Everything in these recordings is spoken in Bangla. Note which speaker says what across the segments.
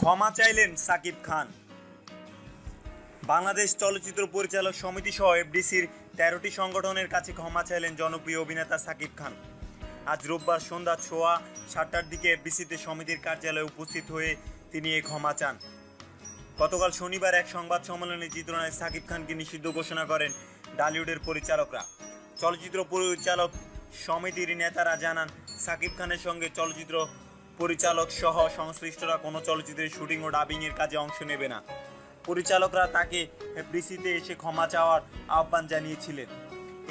Speaker 1: ক্ষমা চাইলেন সাকিব খান। বাংলাদেশ চলচ্চিত্র পরিচালক সমিতি সহ এফডিসির তেরোটি সংগঠনের কাছে ক্ষমা চাইলেন জনপ্রিয় অভিনেতা সাকিব খান। আজ রোববার সন্ধ্যা ছোয়া সাতটার দিকে এফডিসিতে সমিতির কার্যালয়ে উপস্থিত হয়ে তিনি এই ক্ষমা চান। গতকাল শনিবার এক সংবাদ সম্মেলনে চিত্রনায়ক সাকিব খানকে নিষিদ্ধ ঘোষণা করেন ডালিউডের পরিচালকরা। চলচ্চিত্র পরিচালক সমিতির নেতারা জানান, সাকিব খানের সঙ্গে চলচ্চিত্র পরিচালক সহ সংশ্লিষ্টরা কোনো চলচ্চিত্রের শুটিং ও ডাবিংয়ের কাজে অংশ নেবে না। পরিচালকরা তাকে এফডিসিতে এসে ক্ষমা চাওয়ার আহ্বান জানিয়েছিলেন।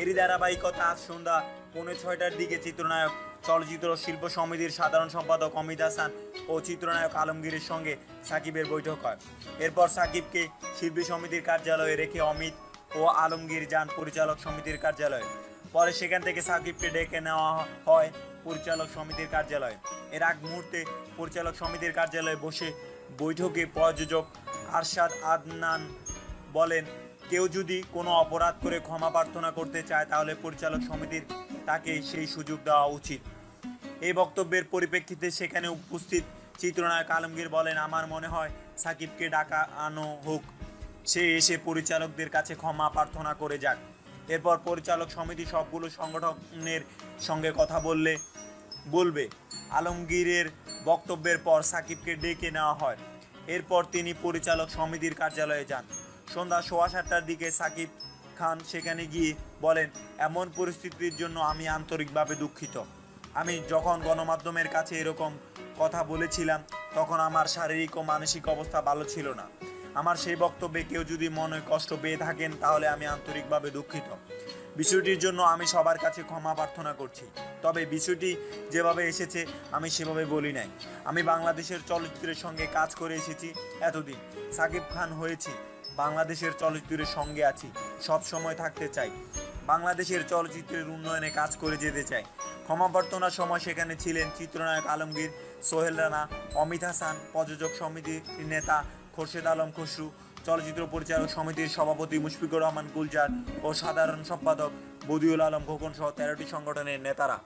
Speaker 1: এরই ধারাবাহিকতা আজ সন্ধ্যা পৌনে ছয়টার দিকে চিত্রনায়ক, চলচ্চিত্র শিল্প সমিতির সাধারণ সম্পাদক অমিত হাসান ও চিত্রনায়ক আলমগীরের সঙ্গে সাকিবের বৈঠক হয়। এরপর সাকিবকে শিল্পী সমিতির কার্যালয়ে রেখে অমিত ও আলমগীর যান পরিচালক সমিতির কার্যালয়ে। পরে সেখান থেকে সাকিবকে ডেকে নেওয়া হয় পরিচালক সমিতির কার্যালয়ে। এর আগ মুহূর্তে পরিচালক সমিতির কার্যালয়ে বসে বৈঠকে প্রযোজক আরশাদ আদনান বলেন, কেউ যদি কোনো অপরাধ করে ক্ষমা প্রার্থনা করতে চায়, তাহলে পরিচালক সমিতির তাকে সেই সুযোগ দেওয়া উচিত। এই বক্তব্যের পরিপ্রেক্ষিতে সেখানে উপস্থিত চিত্রনায়ক আলমগীর বলেন, আমার মনে হয় সাকিবকে ডাকা আনো হোক। সে এসে পরিচালকদের কাছে ক্ষমা প্রার্থনা করে যাক। এরপর পরিচালক সমিতি সবগুলো সংগঠনের সঙ্গে কথা বললে, বলবে, আলমগীরের বক্তব্যের পর সাকিবকে ডেকে নেওয়া হয়। এরপর তিনি পরিচালক সমিতির কার্যালয়ে যান। সন্ধ্যা সোয়া সাতটার দিকে সাকিব খান সেখানে গিয়ে বলেন, এমন পরিস্থিতির জন্য আমি আন্তরিকভাবে দুঃখিত। আমি যখন গণমাধ্যমের কাছে এরকম কথা বলেছিলাম, তখন আমার শারীরিক ও মানসিক অবস্থা ভালো ছিল না। আমার সেই বক্তব্যে কেউ যদি মনে কষ্ট পেয়ে থাকেন, তাহলে আমি আন্তরিকভাবে দুঃখিত। বিষয়টির জন্য আমি সবার কাছে ক্ষমা প্রার্থনা করছি। তবে বিষয়টি যেভাবে এসেছে, আমি সেভাবে বলি নাই। আমি বাংলাদেশের চলচ্চিত্রের সঙ্গে কাজ করে এসেছি এতদিন। সাকিব খান হয়েছি, বাংলাদেশের চলচ্চিত্রের সঙ্গে আছি, সব সময় থাকতে চাই। বাংলাদেশের চলচ্চিত্রের উন্নয়নে কাজ করে যেতে চাই। ক্ষমা প্রার্থনার সময় সেখানে ছিলেন চিত্রনায়ক আলমগীর, সোহেল রানা, অমিত হাসান, প্রযোজক সমিতির নেতা খোরশেদ আলম খসরু, চলচ্চিত্র পরিচালক সমিতির সভাপতি মুশফিকুর রহমান গুলজার ও সাধারণ সম্পাদক বদিউল আলম খোকন সহ তেরোটি সংগঠনের নেতারা।